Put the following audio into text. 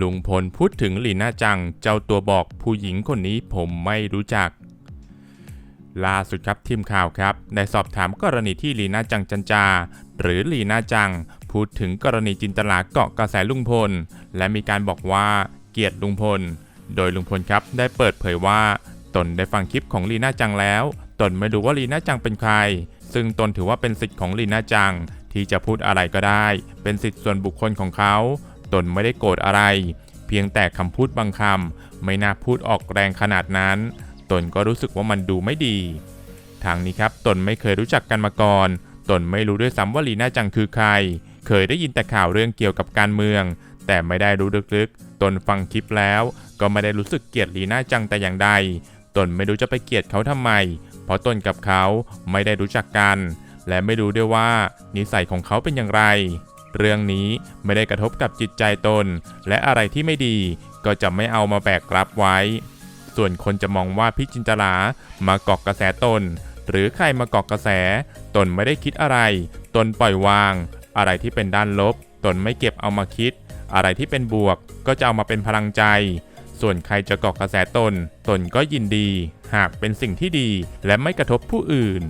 ลุงพลพูดถึงลีน่าจัง เจ้าตัวบอกผู้หญิงคนนี้ผมไม่รู้จัก ล่าสุดครับทีมข่าวครับ ได้สอบถามกรณีที่ลีน่าจังจันจา หรือลีน่าจัง พูดถึงกรณีจินตลาเกาะกระแสลุงพล และมีการบอกว่าเกลียดลุงพล โดยลุงพลครับได้เปิดเผยว่า ตนได้ฟังคลิปของลีน่าจังแล้ว ตนไม่รู้ว่าลีน่าจังเป็นใคร ซึ่งตนถือว่าเป็นสิทธิ์ของลีน่าจัง ที่จะพูดอะไรก็ได้ เป็นสิทธิ์ส่วนบุคคลของเขา ตนไม่ได้โกรธอะไร เพียงแต่คำพูดบางคำไม่น่าพูดออกแรงขนาดนั้น ตนก็รู้สึกว่ามันดูไม่ดี ทางนี้ครับตนไม่เคยรู้จักกันมาก่อน ตนไม่รู้ด้วยซ้ำว่าลีน่าจังคือใคร เคยได้ยินแต่ข่าวเรื่องเกี่ยวกับการเมือง แต่ไม่ได้รู้ลึกๆ ตนฟังคลิปแล้ว ก็ไม่ได้รู้สึกเกลียดลีน่าจังแต่อย่างใด ตนไม่รู้จะไปเกลียดเขาทำไม เพราะตนกับเขาไม่ได้รู้จักกัน และไม่รู้ด้วยว่านิสัยของเขาเป็นอย่างไร เรื่องนี้ไม่ได้กระทบกับจิตใจตน และอะไรที่ไม่ดีก็จะไม่เอามาแบกรับไว้ ส่วนคนจะมองว่าพี่จินตลามาเกาะกระแสตน หรือใครมาเกาะกระแส ตนไม่ได้คิดอะไร ตนปล่อยวาง อะไรที่เป็นด้านลบ ตนไม่เก็บเอามาคิด อะไรที่เป็นบวกก็จะเอามาเป็นพลังใจ ส่วนใครจะเกาะกระแสตน ตนก็ยินดี หากเป็นสิ่งที่ดีและไม่กระทบผู้อื่น